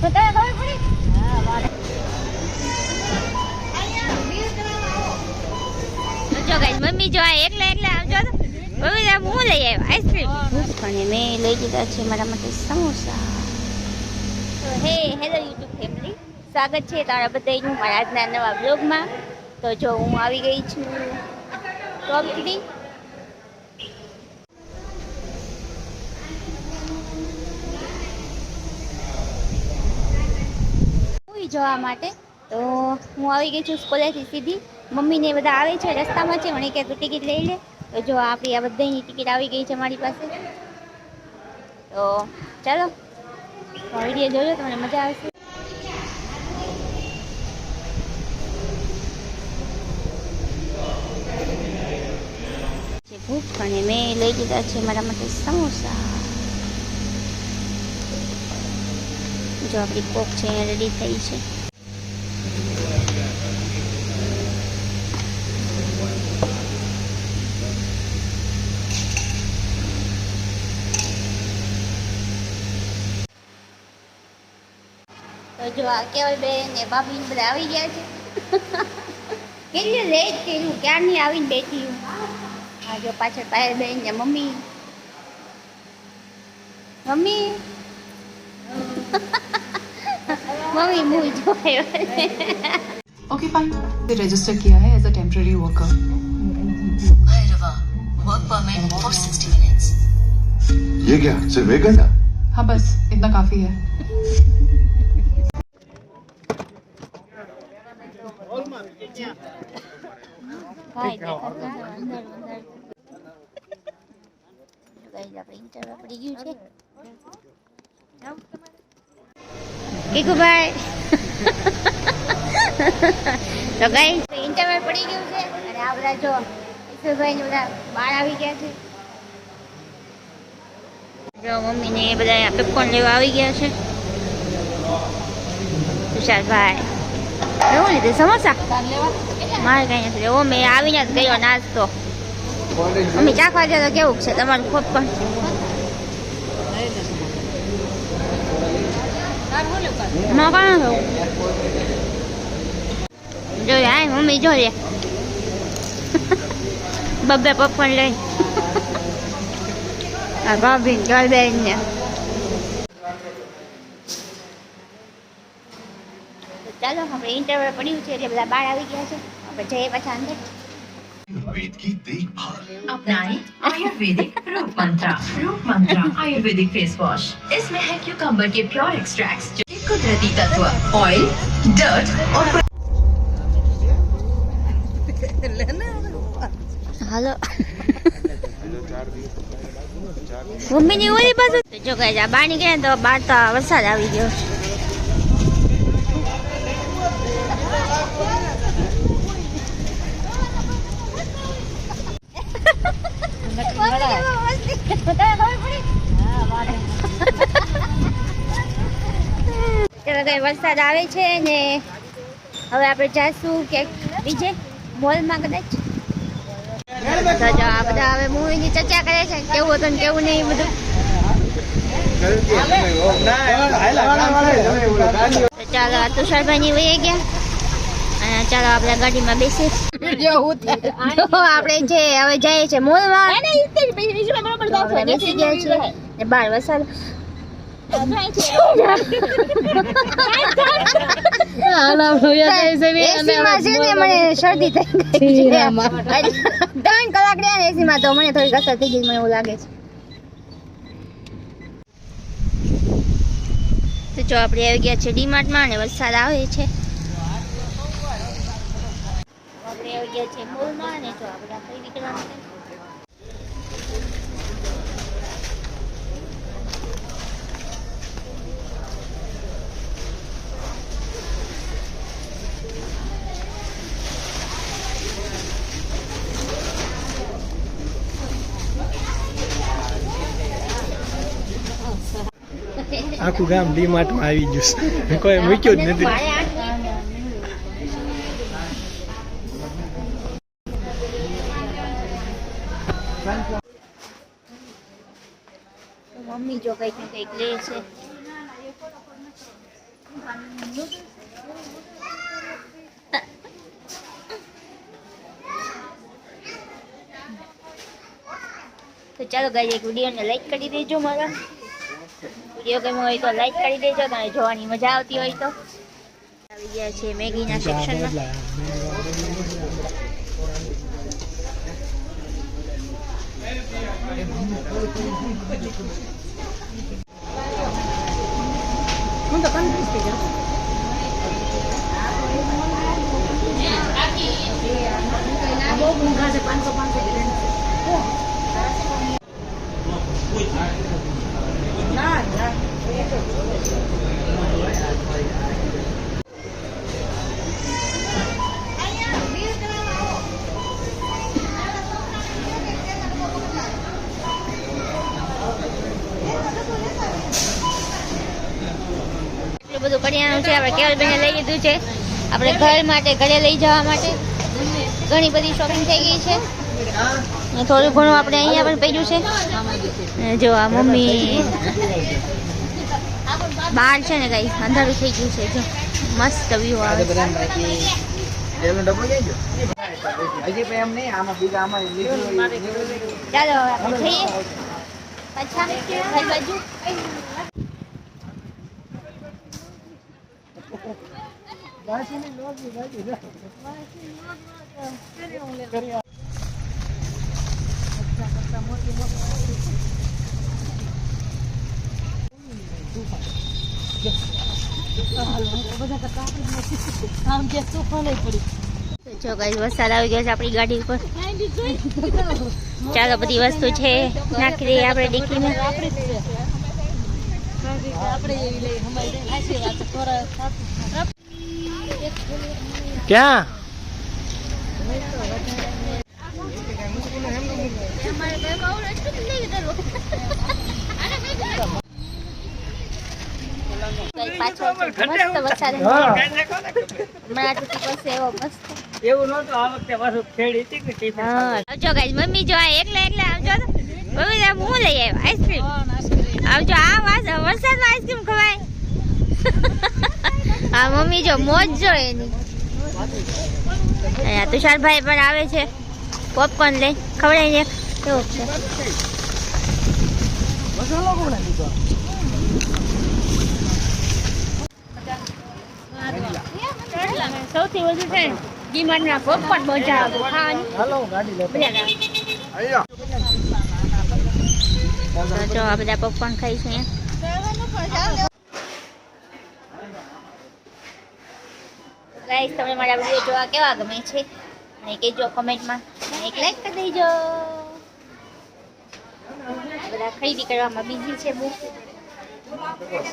તો તને ખબર પડી? હા વાહ જો ગાઈસ મમ્મી જો આ એકલા એકલા આવજો તો. મમ્મી આ હું લઈ આવ્યો? આઈસ્ક્રીમ અને મેં લઈ દીધા છે મારા માટે સમોસા. તો હે હેલો યુટ્યુબ ફેમિલી સ્વાગત છે તારા બધાનું મારા આજના નવા બ્લોગમાં તો જો હું આવી ગઈ છું. ટોપડી જોવા માટે. તો હું આવી ગઈ છું સ્કૂલેથી સીધી. મમ્મીને બધા આવે છે રસ્તામાં છે. મને કે તું ટિકિટ લઈ લે. તો જો આપણી આ બધાની ટિકિટ આવી ગઈ છે મારી પાસે. તો ચાલો વીડિયો જોજો, તમને મજા આવશે. છે ભૂખ અને મેં લઈ લીધા છે મારા માટે સમોસા. જો આપણી કોક છે એ રેડી થઈ છે. જો આ કેવલ બેન ને ભાભી બધા આવી ગયા છે. કેટલી લેટ થયેલું ક્યારની આવીને બેઠી હું? આ જો પાછળ પાયલ બેન ને mummy. Mummy? Mummy movie જોવાયો okay fine फिर रजिस्टर किया है as a temporary worker Bhairava, work permit for 60 minutes. ये क्या सिर्फ एक घंटा हाँ बस इतना काफी है ભાઈ દેખાતું નથી, અંદર અંદર ગાઈસ આપણે ઇન્ટરવ્યુ પડી ગયું છે કીકુભાઈ તો ગાઈસ ઇન્ટરવ્યુ પડી ગયું છે. અને આ બધા જો ઈશ્વરભાઈ ને બધા બહાર આવી ગયા છે. જો મમ્મી ને એ બધા પેપકોર્ન લેવા આવી ગયા છે. તુષારભાઈ. એવું લીધું? સમોસા? મારે કઈ નથી લેવો. મેં આવીને જ કર્યો નાસ્તો. મમ્મી ચાખવા દે તો કેવું છે? તમારું ખોપ પણ. મોકા ન થવું જો હાય મમ્મી, જો લે બબ્બે પપ્પન લઈ. આ ભાભી ચાલ બેન ને. ચાલો, આપણે ઇન્ટરવ્યુ પડ્યું છે, એટલે બધા બહાર આવી ગયા છે. આપણે જઈએ પાછા અંદર. वेद की देखभाल अपनाएं आयुर्वेदिक रूप मंत्रा रूप मंत्रा आयुर्वेदिक फेस वॉश इसमें है क्यूकम्बर के प्योर एक्सट्रैक्ट्स जो कि कुदरती तत्व ऑयल डर्ट और હાલો મમ્મીની ઓલી બાજુ જો કઈ જા બહાર નીકળ્યા ને તો બહાર તો વરસાદ આવી ગયો વરસાદ આવે છે ને હવે આપણે જઈશું કે બીજે મોલમાં કદાચ. આ બધા હવે મૂવીની ચર્ચા કરે છે કેવું હતું ને કેવું નહીં બધું. ચાલો આ તુષારભાઈ વહી ગયા. અને ચાલો આપણે ગાડીમાં બેસી આપડે આપણે જે હવે જઈએ છે મોલમાં. બેસી ગયા છીએ. બાર મને શરદી થઈ ગઈ ત્રણ કલાક રહ્યા તો મને થોડીક અસર થઈ ગઈ એવું લાગે છે તો જો આપણે આવી ગયા છે ડીમાર્ટમાં અને વરસાદ આવે છે આપણે આવી ગયા છે આખું ગામ ડીમાર્ટમાં આવી ગયું કોઈ મૂક્યો જ નથી. મમ્મી જો કંઈક ને કંઈક લે તો ચાલો ગાઈ એક વિડીયોને લાઈક કરી દેજો મારા. વીડિયો ગમ્યો હોય તો લાઈક કરી દેજો અને જોવાની મજા આવતી હોય તો. આવી ગયા છે મેગીના સેક્શનમાં એટલું. બધું કરિયાણું છે આપણે કેવલબેને લઈ લીધું છે. આપણે ઘર માટે ઘરે લઈ જવા માટે ઘણી બધી શોપિંગ થઈ ગઈ છે. થોડું ઘણું આપણે અહીંયા પણ પડ્યું છે. જો આ મમ્મી બહાર છે ને કઈ અંધારું થઈ ગયું છે. જો મસ્ત વ્યૂ આવે ચાલો આપણે જઈએ. પાછા. ઘર બાજુ જો ગાઈસ વરસાદ આવી ગયો છે આપણી ગાડી ઉપર ચાલો બધી વસ્તુ છે નાખી દઈએ આપણે ડીકીમાં ક્યાં ગાઈસ, પાછળ છે. મસ્ત વરસાદ હમણાં તૂટી પડશે એવો મસ્ત એવું નહોતું આ વખતે પાછું ખેડી હતી કે ટિફિન હા. આવજો ગાઈસ મમ્મી જો એકલા એકલા આવજો મમ્મી હું લઈ આવ્યો આઈસ્ક્રીમ આવજો આ વરસાદમાં આઈસ્ક્રીમ ખવાય હા મમ્મી જો મોજ જો એની. અહીંયા તુષારભાઈ પણ આવે છે. પોપકોર્ન લઈ. ખવડાવીને કેવું છે? સૌથી વધુ છે ને ડીમાર્ટના પોપકોર્ન મજા આવે ખાવાની જો આ બધા પોપકોર્ન ખાઈ અહીંયા ગાઈસ, તમને મારા વીડિયો જોવા કેવા ગમે છે? અને કહેજો કોમેન્ટમાં એક લાઈક કરી દેજો. બધા ખરીદી કરવામાં બિઝી છે બહુ.